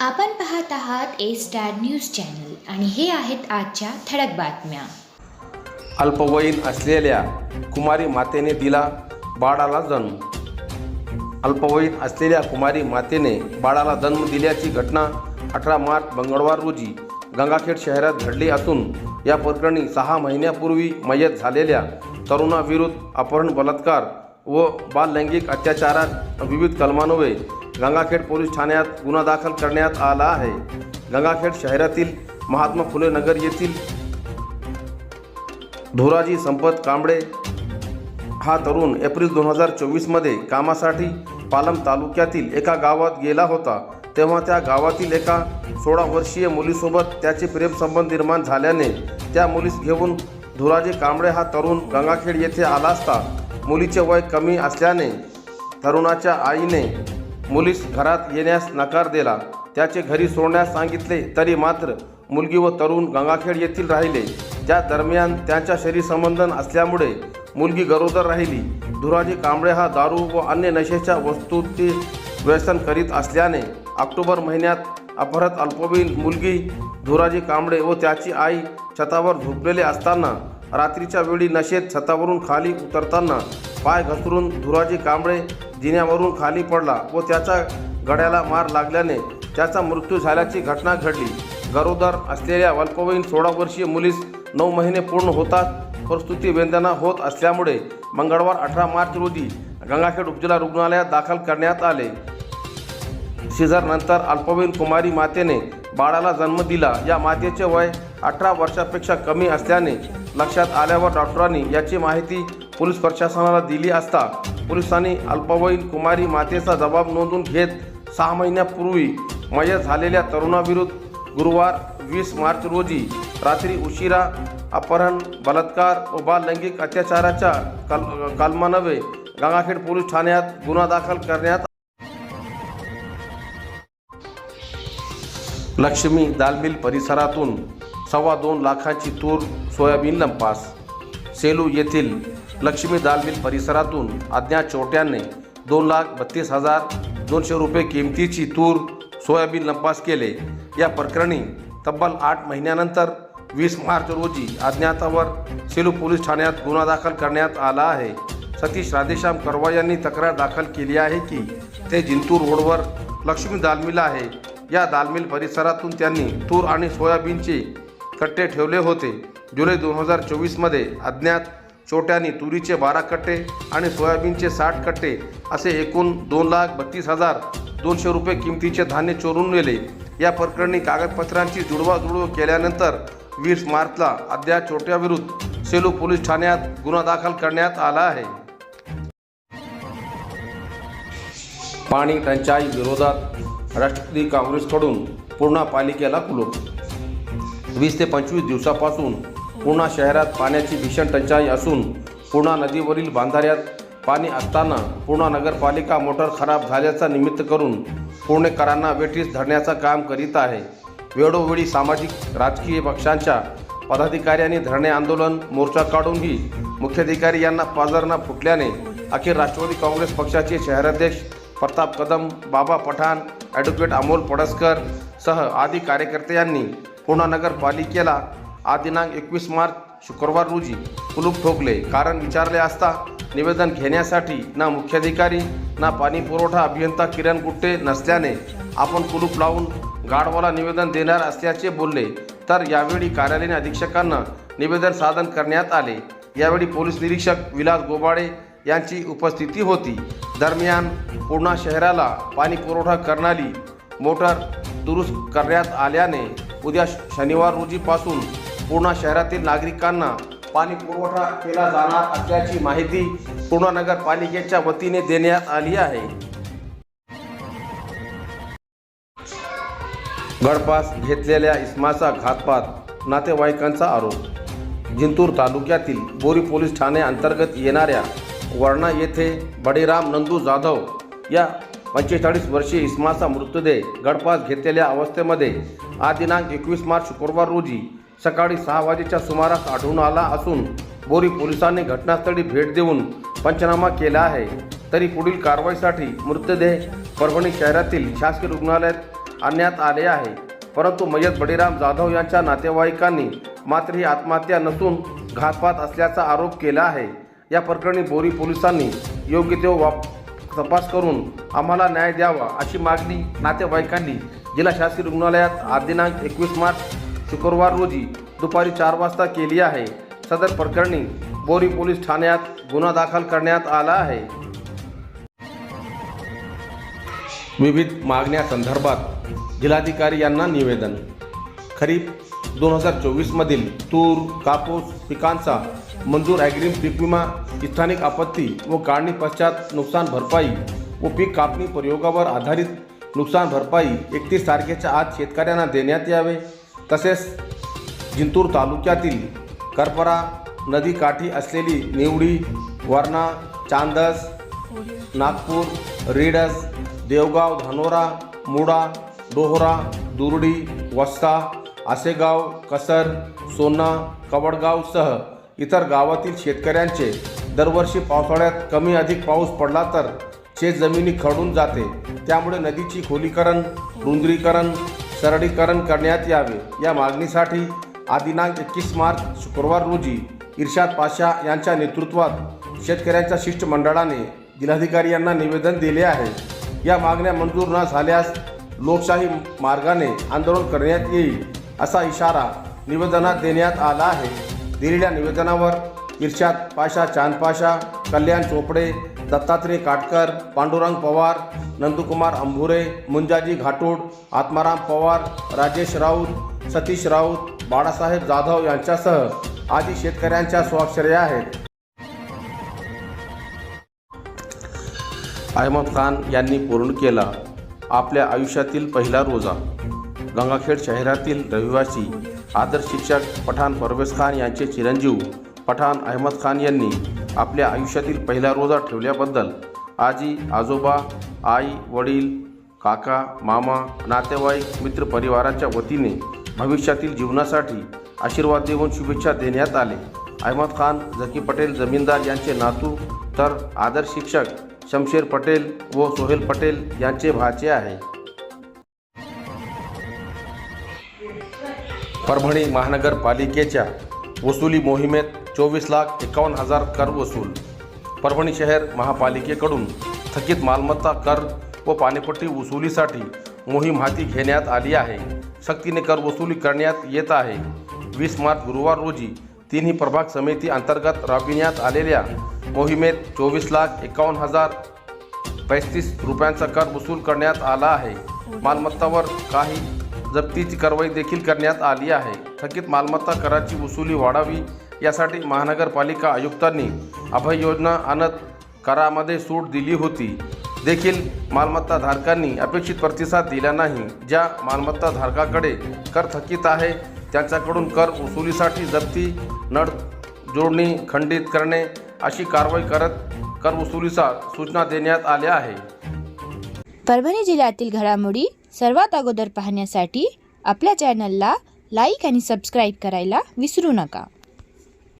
आपण पाहत आहात ए स्टार न्यूज चॅनल आणि हे आहेत आजच्या ठळक बातम्या. अल्पवयीन असलेल्या कुमारी मातेने दिला बाळाला जन्म. अल्पवयीन असलेल्या कुमारी मातेने बाळाला जन्म दिल्याची घटना अठरा मार्च मंगळवार रोजी गंगाखेड शहरात घडली असून या प्रकरणी सहा महिन्यापूर्वी मयत झालेल्या तरुणाविरुद्ध अपहरण बलात्कार व बाललैंगिक अत्याचारात विविध कलमान्वये गंगाखेड पोलीस ठाण्यात गुन्हा दाखल करण्यात आला आहे. गंगाखेड शहरातील महात्मा फुले नगर येथील धोराजी संपत कांबळे हा तरुण एप्रिल दोन हजार चोवीसमध्ये कामासाठी पालम तालुक्यातील एका गावात गेला होता. तेव्हा त्या गावातील एका सोळा वर्षीय मुलीसोबत त्याचे प्रेमसंबंध निर्माण झाल्याने त्या मुलीस घेऊन धुराजी कांबळे हा तरुण गंगाखेड येथे आला असता. मुलीचे वय कमी असल्याने तरुणाच्या आईने मुलीस घरात येण्यास नकार दिला. त्याचे घरी सोडण्यास सांगितले तरी मात्र मुलगी व तरुण गंगाखेड येथील राहिले. त्या दरम्यान त्यांच्या शरीरसंबंध असल्यामुळे मुलगी गरोदर राहिली. धुराजी कांबळे हा दारू व अन्य नशेच्या वस्तूंचे व्यसन करीत असल्याने ऑक्टोबर महिन्यात अपहरत अल्पवयीन मुलगी धुराजी कांबळे व त्याची आई छतावर झोपलेले असताना रात्रीच्या वेळी नशेत छतावरून खाली उतरताना पाय घसरून धुराजी कांबळे जिन्यावरून खाली पडला व त्याच्या गड्याला मार लागल्याने त्याचा मृत्यू झाल्याची घटना घडली. गरोदर असलेल्या अल्पवयीन सोळा वर्षीय मुलीस नऊ महिने पूर्ण होतात प्रस्तुती वेदना होत असल्यामुळे मंगळवार अठरा मार्च रोजी गंगाखेड उपजिल्हा रुग्णालयात दाखल करण्यात आले. नंतर अल्पवयीन कुमारी मातेने बाळाला जन्म दिला. या मातेचे वय अठरा वर्षापेक्षा कमी असल्याने लक्षात आल्यावर डॉक्टरांनी याची माहिती पोलीस प्रशासनाला दिली असता पोलिसांनी अल्पवयीन कुमारी मातेचा जबाब नोंदून घेत सहा महिन्यापूर्वी मयत झालेल्या तरुणाविरुद्ध गुरुवार वीस मार्च रोजी रात्री उशिरा अपहरण बलात्कार व बाल लैंगिक अत्याचाराच्या कल कलमानवे गंगाखेड पोलीस ठाण्यात गुन्हा दाखल करण्यात लक्ष्मी दालमिल परिसरातून सव्वा दोन लाखांची तूर सोयाबीन लंपास. सेलू येथील लक्ष्मी दालमिल परिसरातून अज्ञात चोट्याने दोन लाख बत्तीस हजार दोनशे रुपये किमतीची तूर सोयाबीन लंपास केले. या प्रकरणी तब्बल आठ महिन्यानंतर वीस मार्च रोजी अज्ञातावर सेलू पोलीस ठाण्यात गुन्हा दाखल करण्यात आला आहे. सतीश राधेश्याम करवा यांनी तक्रार दाखल केली आहे की ते जिंतूर रोडवर लक्ष्मी दालमिल आहे. या दालमिल परिसरातून त्यांनी तूर आणि सोयाबीनचे कट्टे ठेवले होते. जुलै दोन हजार चोवीसमध्ये अज्ञात चोट्यांनी तुरीचे बारा कट्टे आणि सोयाबीनचे साठ कट्टे असे एकूण दोन लाख बत्तीस हजार दोनशे रुपये किमतीचे धान्य चोरून नेले. या प्रकरणी कागदपत्रांची जुळवाजुळव केल्यानंतर वीस मार्चला अद्याप चोट्याविरुद्ध सेलू पोलीस ठाण्यात गुन्हा दाखल करण्यात आला आहे. पाणी टंचाई विरोधात राष्ट्रवादी काँग्रेसकडून पूर्णा पालिकेला कुलूप वीस ते पंचवीस दिवसापासून पूर्णा शहरात पाण्याची भीषण टंचाई असून पूर्णा नदीवरील बांधाऱ्यात पाणी असताना पूर्णा नगरपालिका मोटर खराब झाल्याचा निमित्त करून पुणेकरांना वेठीस धरण्याचं काम करीत आहे. वेळोवेळी सामाजिक राजकीय पक्षांच्या पदाधिकाऱ्यांनी धरणे आंदोलन मोर्चा काढूनही मुख्याधिकारी यांना पाजर फुटल्याने अखेर राष्ट्रवादी काँग्रेस पक्षाचे शहराध्यक्ष प्रताप कदम बाबा पठाण ॲडव्होकेट अमोल पडसकर सह आदी कार्यकर्त्यांनी पूर्णा नगरपालिकेला आज दिनांक एकवीस मार्च शुक्रवार रोजी कुलूप ठोकले. कारण विचारले असता निवेदन घेण्यासाठी ना मुख्याधिकारी ना पाणी पुरवठा अभियंता किरण गुट्टे नसल्याने आपण कुलूप लावून गाढवाला निवेदन देणार असल्याचे बोलले. तर यावेळी कार्यालयीन अधीक्षकांना निवेदन सादर करण्यात आले. यावेळी पोलीस निरीक्षक विलास गोबाडे यांची उपस्थिती होती. दरम्यान पूर्णा शहराला पाणी पुरवठा करणारी मोटर दुरुस्त करण्यात आल्याने उद्या शनिवार रोजीपासून पूर्णा शहरातील नागरिकांना पाणी पुरवठा केला जाणार असल्याची माहिती पूर्णा नगरपालिकेच्या वतीने देण्यात आली आहे. गडपास घेतलेल्या इस्माचा घातपात नातेवाईकांचा आरोप. जिंतूर तालुक्यातील बोरी पोलीस ठाणे अंतर्गत येणाऱ्या वर्णा येथे बडीराम नंदू जाधव या पंचेचाळीस वर्षीय इस्माचा मृतदेह गडपास घेतलेल्या अवस्थेमध्ये आज दिनांक एकवीस मार्च शुक्रवार रोजी सकाळी सहा वाजेच्या सुमारास आढळून आला असून बोरी पोलिसांनी घटनास्थळी भेट देऊन पंचनामा केला आहे. तरी पुढील कारवाईसाठी मृतदेह परभणी शहरातील शासकीय रुग्णालयात आणण्यात आले आहे. परंतु मयत बळीराम जाधव यांच्या नातेवाईकांनी मात्र ही आत्महत्या नसून घातपात असल्याचा आरोप केला आहे. या प्रकरणी बोरी पोलिसांनी योग्य ते वाप तपास करून आम्हाला न्याय द्यावा अशी मागणी नातेवाईकांनी जिल्हा शासकीय रुग्णालयात आठ दिनांक एकवीस मार्च शुक्रवार रोजी दुपारी चार वाजता केली आहे. सदर प्रकरणी बोरी पोलीस ठाण्यात गुन्हा दाखल करण्यात आला आहे. विविध मागण्यासंदर्भात जिल्हाधिकारी यांना निवेदन. खरीप दोन हजार चोवीसमधील तूर कापूस पिकांचा मंजूर ॲग्रीम पीक विमा स्थानिक आपत्ती व काढणी पश्चात नुकसान भरपाई व पीक कापणी प्रयोगावर आधारित नुकसान भरपाई एकतीस तारखेच्या आत शेतकऱ्यांना देण्यात यावे. तसेच जिंतूर तालुक्यातील करपरा नदीकाठी असलेली निवडी वारणा चांदस नागपूर रिडस देवगाव धानोरा मुडा डोहरा दुरडी वस्ता आसेगाव कसर सोना कवडगावसह इतर गावातील शेतकऱ्यांचे दरवर्षी पावसाळ्यात कमी अधिक पाऊस पडला तर शेत जमिनी खडून जाते. त्यामुळे नदीची खोलीकरण रुंदरीकरण सरळीकरण करण्यात यावे. या मागणीसाठी आदिनांक एकवीस मार्च शुक्रवार रोजी इर्शाद पाशा यांच्या नेतृत्वात शेतकऱ्यांच्या शिष्टमंडळाने जिल्हाधिकारी यांना निवेदन दिले आहे. या मागण्या मंजूर न झाल्यास लोकशाही मार्गाने आंदोलन करण्यात येईल असा इशारा निवेदनात देण्यात आला आहे. दिलेल्या निवेदनावर इर्शाद पाशा चांदपाशा कल्याण चोपडे दत्तात्रय काटकर पांडुरंग पवार नंदकुमार अंभुरे मुंजाजी घाटोड आत्माराम पवार राजेश राऊत सतीश राऊत बाळासाहेब जाधव यांच्यासह आदी शेतकऱ्यांच्या स्वाक्षर्या आहेत. अहमद खान यांनी पूर्ण केला आपल्या आयुष्यातील पहिला रोजा. गंगाखेड शहरातील रहिवासी आदर्श शिक्षक पठाण परवेज खान यांचे चिरंजीव पठाण अहमद खान यांनी आपल्या आयुष्यातील पहिला रोजा ठेवल्याबद्दल आजी आजोबा आई वडील काका मामा नातेवाईक मित्रपरिवाराच्या वतीने भविष्यातील जीवनासाठी आशीर्वाद देऊन शुभेच्छा देण्यात आले. अहमद खान झकी पटेल जमीनदार यांचे नातू तर आदर्श शिक्षक शमशेर पटेल व सोहेल पटेल यांचे भाचे आहे. परभणी महानगरपालिकेच्या वसुली मोहिमेत चोवीस लाख एकावन्न हजार कर वसूल. परभणी शहर महापालिकेकडून थकीत मालमत्ता कर व पाणीपट्टी वसुलीसाठी मोहीम हाती घेण्यात आली आहे. सक्तीने कर वसुली करण्यात येत आहे. वीस मार्च गुरुवार रोजी तिन्ही प्रभाग समिती अंतर्गत राबविण्यात आलेल्या मोहिमेत चोवीस लाख एकावन्न हजार पस्तीस रुपयांचा कर वसूल करण्यात आला आहे. मालमत्तावर काही जप्तीची कारवाई देखील करण्यात आली आहे. थकीत मालमत्ता कराची वसुली वाढावी यासाठी महानगरपालिका आयुक्तांनी अभय योजना आणत करामध्ये सूट दिली होती. देखील मालमत्ता धारकांनी अपेक्षित प्रतिसाद दिला नाही. ज्या मालमत्ता धारकाकडे कर थकीत आहे त्यांच्याकडून कर वसुलीसाठी जप्ती नळ जोडणी खंडित करणे अशी कारवाई करत कर वसुलीचा सूचना देण्यात आल्या आहे. परभणी जिल्ह्यातील घडामोडी सर्वात अगोदर पाहण्यासाठी आपल्या चॅनलला लाईक आणि सबस्क्राईब करायला विसरू नका.